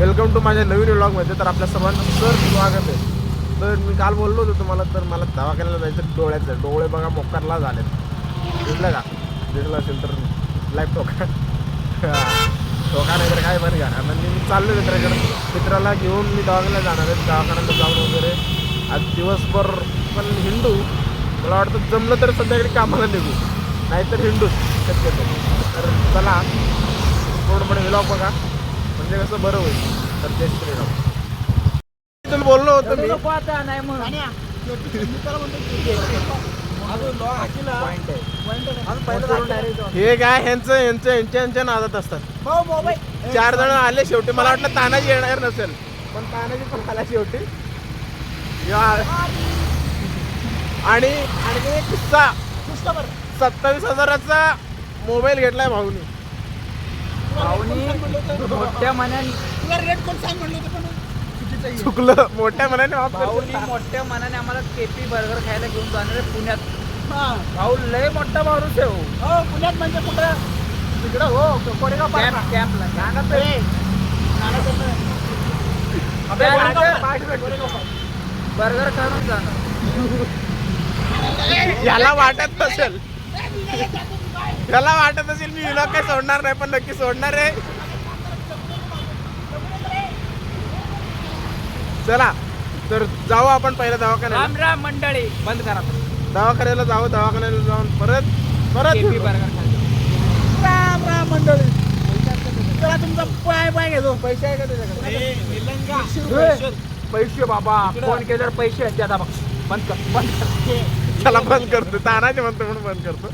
Welcome to माझ्या नवीन व्लॉगमध्ये तर आपल्या सर्वांचं सर स्वागत आहे. तर मी काल बोललो होतो तुम्हाला तर मला दवाखान्याला जायचं डोळ्याचं डोळे बघा मोकारला झाले दिसलं का? दिसलं असेल तर लाईफ टोका टोका नाही तर काय बरं का म्हणजे मी चाललो मित्राकडे. मित्राला घेऊन मी दवाखान्याला जाणार आहे. दवाखान्यात जाऊन वगैरे. आज दिवसभर पण हिंडू. मला वाटतं जमलं तर सध्याकडे कामाला निघू. नाहीतर हिंदूच शक्यतो. तर चला पूर्णपणे व्लॉग बघा. म्हणजे कसं बरं होईल. तर तेच श्रीराम तुला बोललो होतं मी. हे काय ह्यांचं ह्यांचं यांच्या यांच्या नादात असतात. चार जण आले शेवटी. मला वाटलं तानाजी येणार नसेल. पण तानाजी पण आला शेवटी. आणि आणि एक किस्सा. सत्तावीस हजाराचा मोबाईल घेतलाय भाऊनी. भाऊनी मोठ्या मनाने चुकलं. मोठ्या मनाने माफ भाऊनी? मोठ्या मनाने आम्हाला केपी बर्गर खायला घेऊन जाणार आहे पुण्यात. भाऊ लय मोठा माणूस आहे हो. पुण्यात म्हणजे कुठं? तिकडं हो कोरेगाव कॅम्प पार्क कॅम्पला सांगत आहे. अबे, त्या कोरेगाव नाटक- पार्क. बर्गर खाऊन जाणार. याला वाटत नसेल. याला वाटत असेल मी विलॉग काही सोडणार नाही पण नक्की सोडणार आहे. चला तर जाऊ आपण पहिल्या दवाखान्याला. राम राम मंडळी. बंद करा. दवाखान्याला जाऊ दवाखान्याला जाऊन परत परत. बर्गर राम राम मंडळी. चला तुमचा पाय पाय घेतो. पैसे आहे का रुपये. पैसे बाबा. फोन केल्यावर पैसे आहेत आता बघ. बंद कर बंद कर. त्याला बंद करतो. तानाचे म्हणतो म्हणून बंद करतो.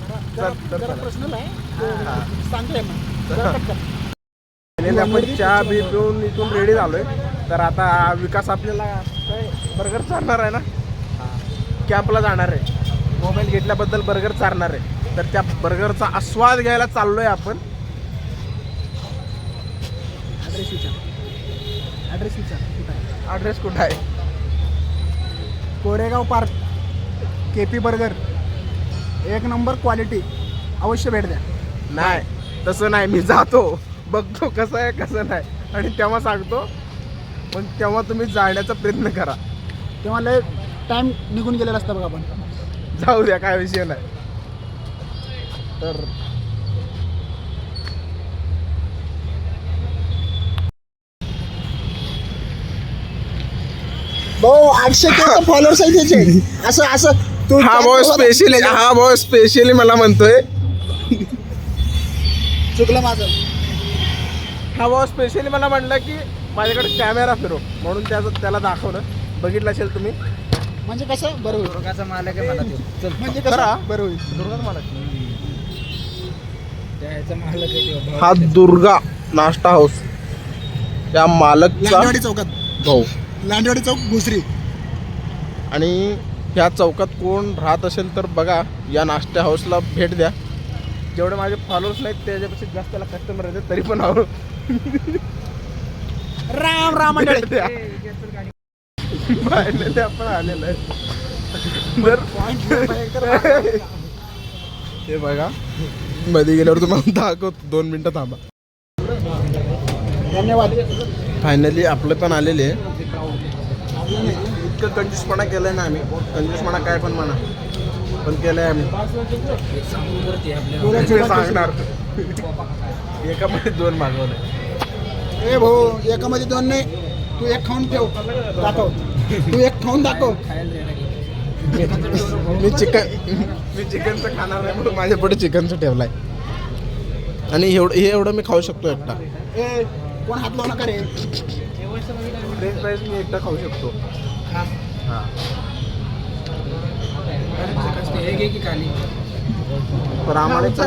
आपण चहा बी पिऊन इथून रेडी झालोय. तर आता विकास आपल्याला बर्गर चालणार आहे ना? कॅम्पला जाणार आहे. मोबाईल घेतल्याबद्दल बर्गर चालणार आहे. तर त्या बर्गरचा आस्वाद घ्यायला चाललोय आपण. ऍड्रेस विचार. ऍड्रेस विचार. कुठं आहे? ॲड्रेस कुठं आहे? Koregaon park. K P burger. एक नंबर क्वालिटी अवश्य भेट द्या. नाही तसं नाही. मी जातो. बघतो कसं आहे कसं नाही. आणि तेव्हा सांगतो. पण तेव्हा तुम्ही जाण्याचा प्रयत्न करा. तेव्हा लय टाइम निघून गेलेला असतं बघा आपण. जाऊ द्या काय विषय नाही. तर भाऊ आठशे फॉलोअर्स आहे त्याचे असं असं तू हा भाऊ स्पेशली हा भाऊ स्पेशली मला म्हणतोय. चुकलं माझं. हा भाऊ स्पेशली मला म्हणलं की माझ्याकडे कॅमेरा फिरव म्हणून त्याचं त्याला दाखवलं. बघितलं असेल तुम्ही. म्हणजे कसं? बरं होईल. दुर्गाचा मालक आहे मला तो. चल. म्हणजे खरा? कसं बरं होईल. दुर्गाच मला त्याचा मालक आहे तो. हा दुर्गा. नाश्ता हाऊस त्या मालकचा लांडवाडी चौकात. भाऊ. लांडवाडी चौक भुसरी. आणि ह्या चौकात कोण राहत असेल तर बघा या नाश्ता हाऊसला भेट द्या. जेवढे माझे फॉलोअर्स नाहीत त्याच्यापेक्षा जास्त त्याला कस्टमर येते तरी पण हवं राम राम फायनली आपण आलेलो आहे. तर हे बघा. मध्ये गेल्यावर तुम्हाला दाखवतो. दोन मिनिटं थांबा. धन्यवाद. फायनली आपलं पण आलेले. आहे इतकं कंजूसपणा केलंय ना आम्ही. कंजूसपणा काय पण म्हणा. पण केलंय आम्ही. मी सांगणार. एकामध्ये दोन मागवले ए भाऊ एकामध्ये दोन नाही. तू एक खाऊन ठेव. दाखव. तू एक खाऊन दाखव. मी चिकन मी चिकनचं खाणार नाही म्हणून माझ्या पुढे चिकनचं ठेवलाय. आणि एवढं हे एवढं मी खाऊ शकतो एकटा. ए कोण हात लावू नका रे. फ्रेंच फ्राईज मी एकटा खाऊ शकतो. हां. हे. की खाली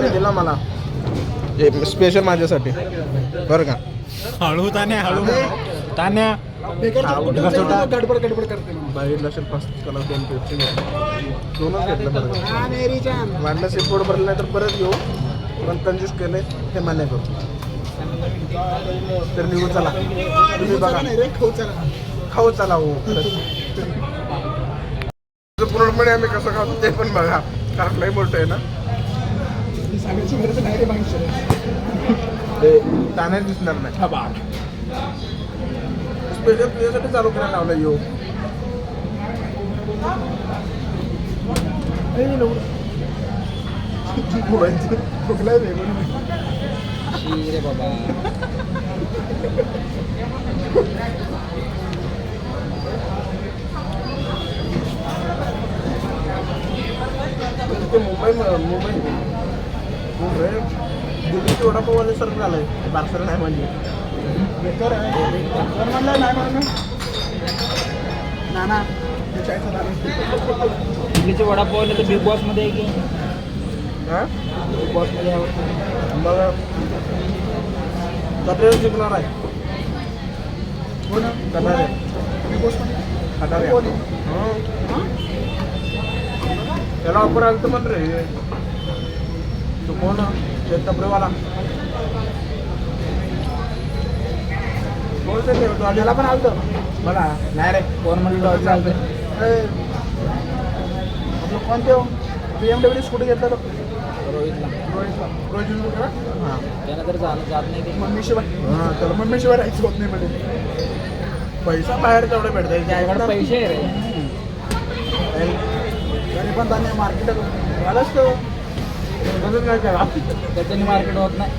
दिला मला. स्पेशल माझ्यासाठी. बरं का? हळू तान्या हळू. तान्या. गडबड गडबड करते म्हणून. बघितलं असेल पाच कलर दोन पेप्सी दोनच घेतलं बरं भरलं नाही तर परत घेऊ. पण कंजूस केलंय ते मान्य करतो तर निघू चला. तुम्ही बघा. नाही रे खाऊ चला. खाऊ चला हो. पूर्णपणे आम्ही कसं खातो ते पण बघा. कारण लई मोठं आहे ना. ही सांगायची गरज नाही. दिसणार नाही स्पेशल तुझ्यासाठी चालू करायला लावला यो. शी रे बाबा. ते मुंबई मुंबई. मुंबई. दिल्लीची वडापाववाले सर झालंय बारसर नाही म्हणजे. बेकार आहे. कोण म्हणलं नाही म्हणून. ना ना हे चायचं दारू. दिल्लीचे वडापाव आले तर बिग बॉसमध्ये आहे की? हा? बिग बॉसमध्ये आहे. मग कपडे जिंकणार आहे. हो ना. करणार आहे. Big Boss मध्ये. खाणार आहे. कोण? त्याला ऑफर आलं तर म्हण रे तू कोण? ते कपडेवाला बोलते ते तू त्याला पण आलतं. मला नाही रे कोण म्हणलं चालतं आपलं कोणते हो? बी एम डब्ल्यू स्कूटी घेतलं तर रोहितला. रोहितला. रोहित विंजूर का? हां. झालं जात नाही ते. मम्मीशिवाय हां तर मग मम्मीशिवाय राहायचं होत नाही म्हणजे पैसा बाहेर तेवढे भेटते पैसे आहे रे. तरी पण त्याने मार्केट झालंच तर मदत नाही करा? त्याच्याने मार्केट होत नाही.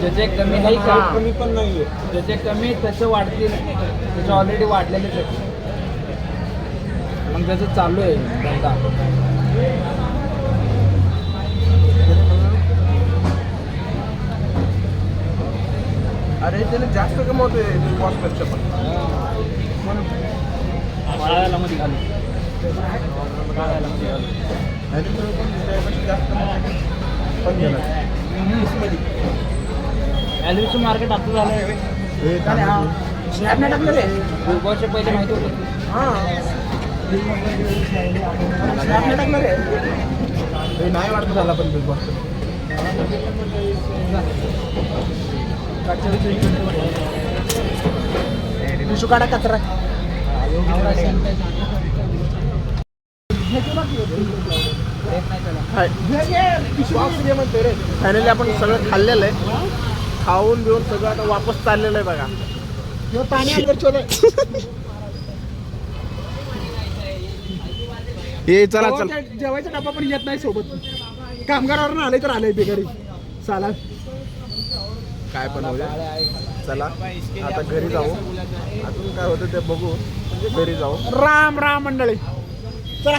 ज्याचे कमी नाही का हां. कमी पण नाहीये. ज्याचे कमी त्याचे वाढतील. त्याचे ऑलरेडी वाढलेलेच आहे मग त्याचं चालू आहे धंदा. अरे त्याने जास्त कमवतोय बिग बॉसपेक्षा पण वाळायला मध्ये घालू. ॲल्विचं मार्केट आता झालं स्नॅप नाही टाकलं रे बॉसचे पहिले माहिती होतं. हां. स्नॅप नाही टाकलं रे हे नाही वाटत झाला पण बिग बॉस विशू काढा कचरा. फायनली आपण सगळं खाल्लेलं आहे. खाऊन बिऊन सगळं आता वापस चाललेलं आहे बघा. हे पाणी हे चला चल. जेवायचा डबा पण येत नाही सोबत. कामगारावर आले तर आले बेगारी. साला. काय पण होऊ चला आता घरी जाऊ. अजून काय होतं ते बघू. म्हणजे घरी जाऊ. राम राम मंडळी. चला.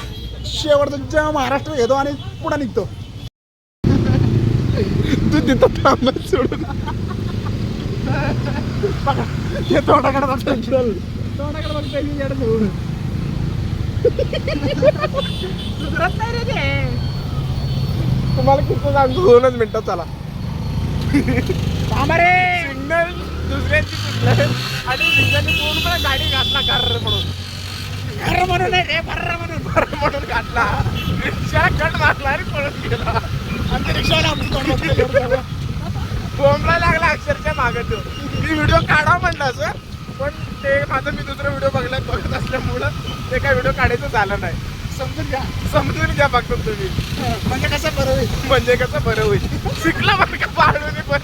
जेव्हा महाराष्ट्र घेतो आणि पुढे निघतो. तू तिथं थांबत सोडून. हे तोंडाकडे बघतो चल तोंडाकडे बघतो मी येडं घेऊन सुधरत नाही रे ते. तुम्हाला किती सांगतो दोनच मिनिटं चला. थांबा रे. सिग्नल दुसऱ्यांची आणि पण गाडी घातला कार म्हणून. म्हणून नाही रे म्हणून. बरं म्हणून घातला रिक्षा कट मारला आणि पळून गेला. आणि एवढं. बोंबला लागला अक्षरशः मागं तो. मी व्हिडिओ काढा म्हणला सर पण ते माझं मी दुसरा व्हिडिओ बघला बघत असल्यामुळं ते काय व्हिडिओ काढायचं झालं नाही. समजून घ्या. समजून घ्या फक्त तुम्ही. म्हणजे कसं बरं होईल? म्हणजे कसं बरं होईल? शिकला बरं का पाडून पण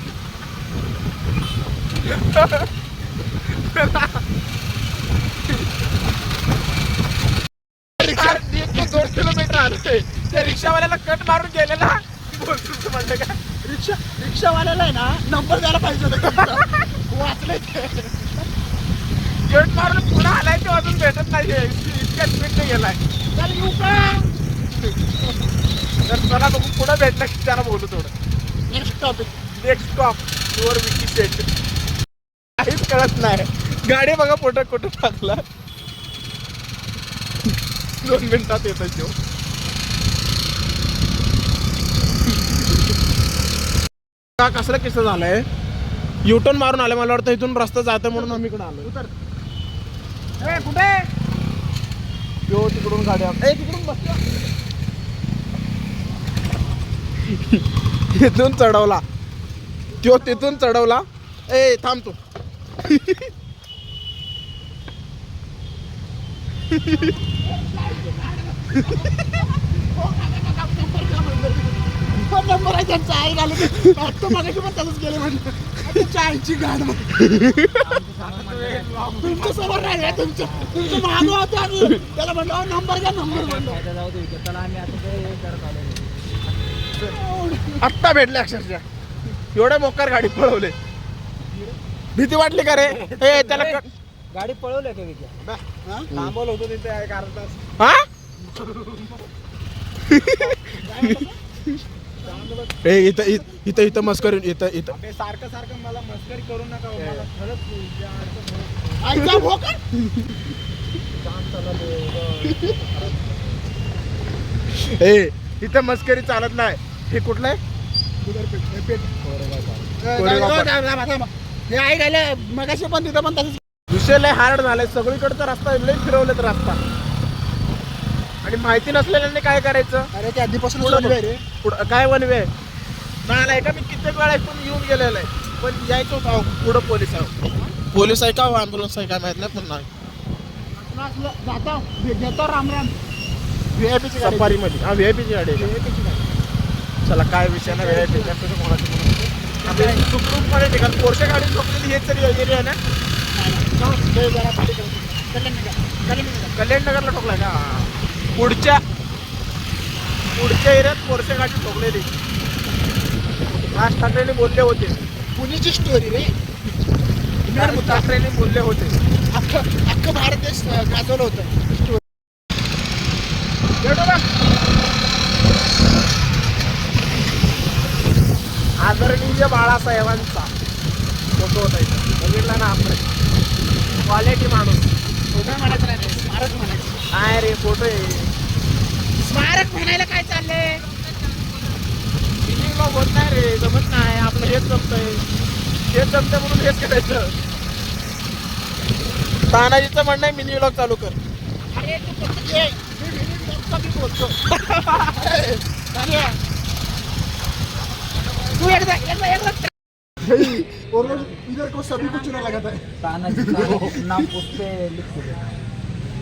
रिक्षा एक दोन किलोमीटर आलोय त्या रिक्षावाल्याला कट मारून गेलेला बोलतो म्हणलं का? रिक्षा रिक्षावाल्याला आहे ना नंबर द्यायला पाहिजे होता वाचले ते. कट मारून पुन्हा आलाय तो अजून भेटत नाही इतक्या स्पीडने गेलाय. चल येऊ का? तर चला बघू पुढं भेटलं की त्याला बोलू थोडं. Next topic next stop your Vicky set काहीच कळत नाही. गाडी बघा पोटात कुठं टाकला. दोन मिनिटात येतो जेव का कसला किस्सा झालाय? युटर्न मारून आले मला वाटतं इथून रस्ता जातं म्हणून आम्ही इकडे आलो कुठे? यो तिकडून गाड्या. ए तिकडून बस. इथून चढवला. त्यो तिथून चढवला. ए थांब तू. फोन नंबर आहे त्यांचा आई घालून तो मागाशी पण तसंच गेले म्हणजे चायची गाड तुमच्यासमोर राहिला तुमच्या तुमच्या मागं होते आम्ही त्याला म्हणलो नंबर घ्या नंबर म्हणलो. आत्ता भेटले अक्षरशः. एवढे मोकार गाडी पळवले. भीती वाटली का रे? ए त्याला गाडी पळवली का विद्या. हा? थांबवलं होतं तिथे कारण तास. हा? ए इथं इथं- इथं इथं मस्करी इथं इथं. सारखं सारखं मला मस्करी करू नका हो. मला खरंच आईचा भोका. ए इथं मस्करी चालत नाही. हे कुठलं आहे? कोरेगाव. हे आई गेलं मगाशी पण तिथं पण तसंच विषय लय हार्ड झालाय. सगळीकडचा रस्ता लय फिरवलेत रस्ता. आणि माहिती नसलेल्यांनी काय करायचं? अरे ते आधीपासून पुढं काय वनवे नाही का मी कित्येक वेळा ऐकून येऊन गेलेलो आहे. पण यायचो होतो पुढं पोलीस आहे. पोलीस आहे का अँब्युलन्स आहे काय माहीत नाही पण नाही. जातो घेतो राम राम व्ही आय पीची गाडी सफारी मध्ये. हा व्ही आय पीची गाडी आहे VIP ची गाडी. चला काय विषय नाही व्ही आय पी पोरच्या गाडी झोपलेली हेच तरी एरिया आहे ना? जाऊ, हे जरा. कल्याण नगर. कल्याण नगरला ठोकलाय का? पुढच्या पुढच्या एरियात पोरच्या गाडी ठोकलेली. राज ठाकरेंनी बोलले होते. पुण्याची स्टोरी रे? राज ठाकरेंनी बोलले होते. अख्खं अख्खं भारत देश गाजवलं होतं. आदरणीय बाळासाहेबांचा फोटो होता इथं. बघितला ना आपण? क्वालिटी माणूस. फोटो म्हणायचं नाही स्मारक म्हणायचं काय रे फोटो स्मारक म्हणायला काय चाललंय? होत नाही रे जमत नाही. आपलं हेच जमतंय. हेच जमतंय म्हणून हेच करायचं. तानाजीचं म्हणणं आहे मिनी ब्लॉग चालू कर. अरे तू फक्त ये. मी व्हिडिओ ब्लॉगचा मी बोलतो. तू एकदा एकदा एकदा और इधर को सभी को चुना लगाता है तानाजी नाम उस पे लिख दो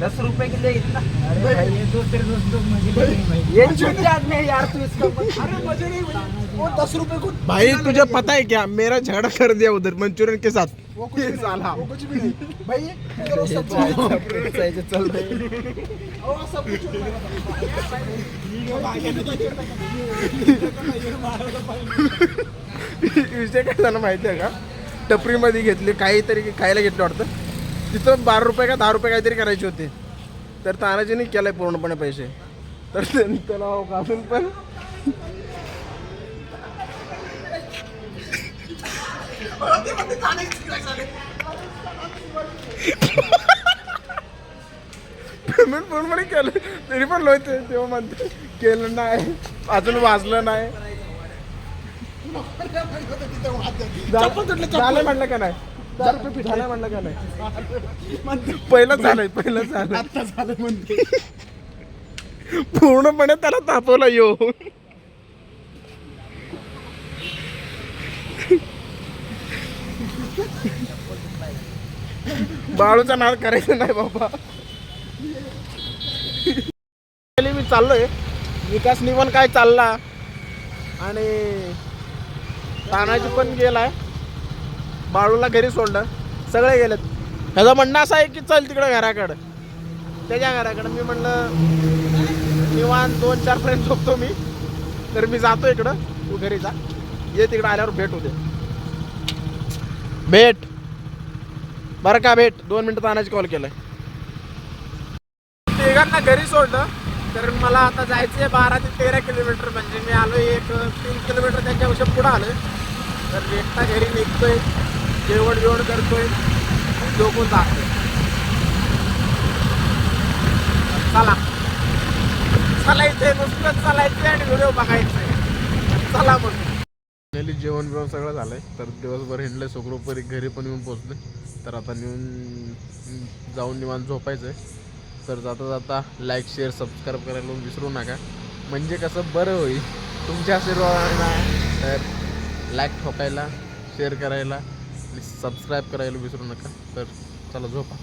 दस रुपए के लिए इतना अरे भाई ये दोस्त तेरे दोस्त लोग मुझे नहीं भाई ये छोटे आदमी है यार तू इसका अरे मजे नहीं भाई वो दस रुपए को भाई तुझे पता है क्या? मेरा झगड़ा कर दिया उधर मंचूरियन के साथ. वो कुछ भी साला. नहीं, वो कुछ भी नहीं. भाई सब चल सब कुछ। विषय काय झाला माहिती आहे का? टपरीमध्ये घेतली काहीतरी खायला घेतलं वाटतं. तिथं बारा रुपये का दहा रुपये काहीतरी करायचे होते. तर तानाजीने केलंय पूर्णपणे पैसे. तर त्याला अजून पण पेमेंट पूर्णपणे केलं. तरी पण लोयते तेव्हा म्हणते केलं नाही. अजून वाजलं नाही. झालं म्हणलं का नाही? दहा रुपये पीठ झालं म्हणलं का नाही पहिलंच झालंय पहिलंच झालं आता झालं म्हणते. पूर्णपणे त्याला तापवलं यो. बाळूचा नाद करायचा नाही बाबा. मी चाललोय. विकास निवन काय चालला? आणि तानाजी पण गेलाय. बाळूला घरी सोडलं सगळे गेलेत. ह्याचं म्हणणं असं आहे की चल तिकडं घराकडं. त्याच्या घराकडं. मी म्हणलं निवान दोन चार फ्रेंड झोपतो मी. तर मी जातो इकडं. तू घरी जा. ये तिकडं आल्यावर भेट होते. भेट. बरं का भेट. दोन मिनटं तानाची कॉल केलाय. तिघांना घरी सोडलं. तर मला आता जायचं आहे बारा ते तेरा किलोमीटर. म्हणजे मी आलो एक तीन किलोमीटर त्यांच्यापेक्षा पुढं आलो तर एकटा घरी निघतोय. जेवण जेवण करतोय. लोक जातो चला. चालायचंय नुसतं चालायचंय आणि व्हिडिओ बघायचंय. चला मग. जेवण बिवण सगळं झालंय. तर दिवसभर हिंडले सुखरूपरी घरी पण येऊन पोहोचले. तर आता नेऊन जाऊन निवांत झोपायचं आहे तर जाता जाता लाईक शेअर सबस्क्राईब करायला विसरू नका. म्हणजे कसं बरं होईल. तुमच्या आशीर्वादाने तर लाईक ठोकायला शेअर करायला. प्लीज सबस्क्राईब करायला विसरू नका. तर चला झोपा.